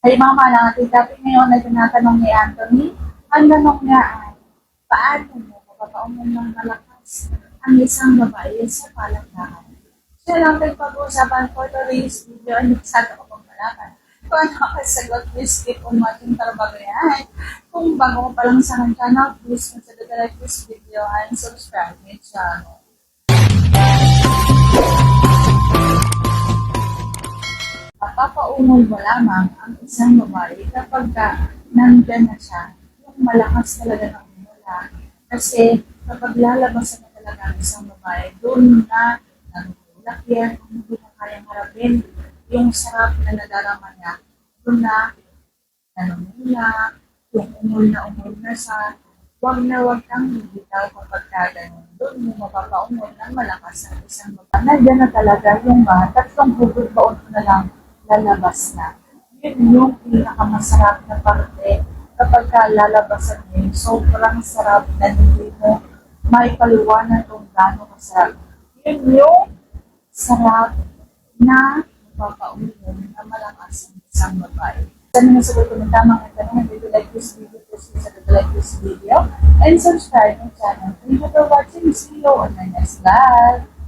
Mama lang ating topic ngayon ay tinatanong ni Anthony. Ang tanong niya ay, paano mo mapapauman ng malakas ang isang babae sa palakpakan? Siya lang tayo pag-uusapan for today's video ay nagsado ko pang malakan. Kung ano ang sagot, please keep on watching trabaho yan. Kung bago pa lang sa aking channel, please consider like this video and subscribe my channel. Papapaungol mo lamang ang isang babae kapag ka nandyan na siya, yung malakas talaga ng umula. Kasi kapag lalabasan na talaga ang isang babae, doon na nagulak yan, kung hindi na kayang harapin yung sarap na nadarama niya, doon na nanumula, yung umul na umul na sa Huwag na huwag kang bibitaw kapag ka ganun. Doon mo mapapaumol ng malakas ang isang babae. Nandiyan na talaga yung mga tatlong hugod baon na lang lalabas na. Yun yung pinakamasarap na parte kapag ka lalabasan mo yun. Sobrang sarap na hindi mo may paliwanag kung gaano kasarap. Yun yung sarap na mapapaumol na malakas ang isang babae. Sana na sagot ko ng tamang tanong, you like this video, please consider to like this video and subscribe my channel. Thank you for watching. See you on my next vlog.